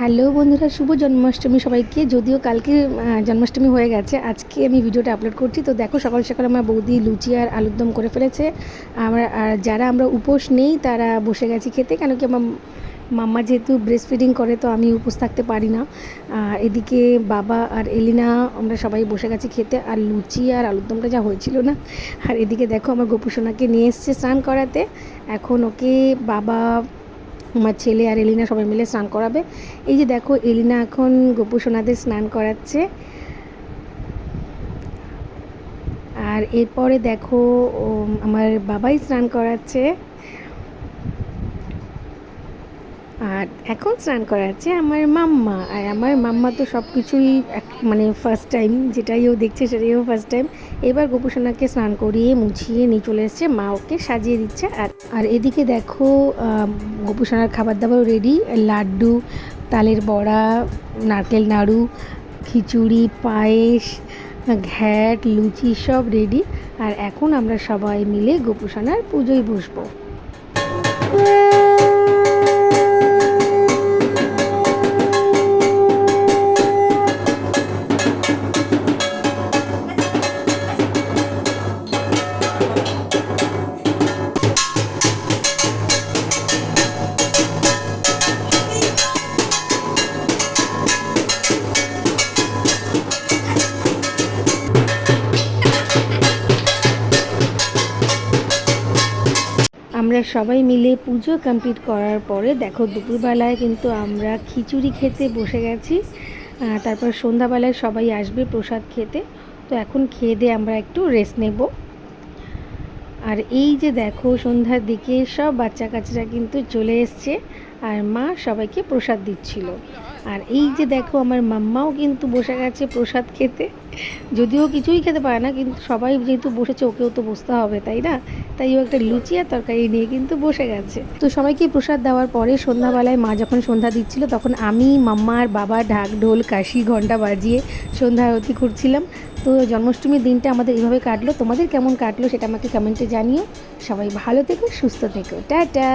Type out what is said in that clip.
Hello বন্ধুরা, শুভ জন্মাষ্টমী সবাইকে। যদিও কালকে জন্মাষ্টমী হয়ে গেছে, আজকে আমি ভিডিওটা আপলোড করছি। তো দেখো, সকাল সকাল আমার বৌদি লুচি আর আলুর দম করে ফেলেছে। আমরা, আর যারা আমরা উপোস নেই, তারা বসে গেছি খেতে। কেন কি আমার মাম্মা যেহেতু ব্রেস্ট ফিডিং করে, তো আমি উপোস থাকতে পারি না। এদিকে বাবা আর এলিনা, আমরা সবাই বসে গেছি খেতে। আর লুচি আর আলুর দমটা যা হয়েছিল না। আর এদিকে দেখো, আমার গোপুসোনাকে নিয়ে এসছে স্নান করাতে। এখন ওকে বাবা আমার ছেলে আর এলিনা সবাই মিলে স্নান করাবে। এই যে দেখো, এলিনা এখন গোপু সোনাদের স্নান করাচ্ছে। আর এরপরে দেখো আমার বাবাই স্নান করাচ্ছে। আর এখন স্নান করাচ্ছে আমার মাম্মা। আর আমার মাম্মা তো সব কিছুই মানে ফার্স্ট টাইম যেটাই ও দেখছে সেটাই ও ফার্স্ট টাইম এবার গোপুসোনাকে স্নান করিয়ে মুছিয়ে নিয়ে চলে এসছে। মা ওকে সাজিয়ে দিচ্ছে। আর আর এদিকে দেখো গোপুসোনার খাবার দাবার রেডি লাড্ডু, তালের বড়া, নারকেল নাড়ু, খিচুড়ি, পায়েস, ঘ্যাট, লুচি সব রেডি আর এখন আমরা সবাই মিলে গোপুসোনার পুজোয় বসবো। আমরা সবাই মিলে পুজো কমপ্লিট করার পরে, দেখো দুপুরবেলায় কিন্তু আমরা খিচুড়ি খেতে বসে গেছি। তারপর সন্ধ্যাবেলায় সবাই আসবে প্রসাদ খেতে। তো এখন খেয়ে দিয়ে আমরা একটু রেস্ট নেব। আর এই যে দেখো সন্ধ্যার দিকে সব বাচ্চা কাচ্চারা কিন্তু চলে এসছে আর মা সবাইকে প্রসাদ দিচ্ছিল। আর এই যে দেখো আমার মাম্মাও কিন্তু বসে গেছে প্রসাদ খেতে। যদিও কিছুই খেতে পারে না, কিন্তু সবাই যেহেতু বসেছে, ওকেও তো বসতে হবে, তাই না? তাই ও একটা লুচি আর তরকারি নিয়ে কিন্তু বসে গেছে। তো সবাইকে প্রসাদ দেওয়ার পরে সন্ধ্যাবেলায় মা যখন সন্ধ্যা দিচ্ছিল, তখন আমি, মাম্মা আর বাবা ঢাক, ঢোল, কাশি ঘণ্টা বাজিয়ে সন্ধ্যা আরতি করছিলাম। তো জন্মাষ্টমীর দিনটা আমাদের এইভাবে কাটলো। তোমাদের কেমন কাটলো সেটা আমাকে কমেন্টে জানিও। সবাই ভালো থেকো, সুস্থ থেকো। টাটা!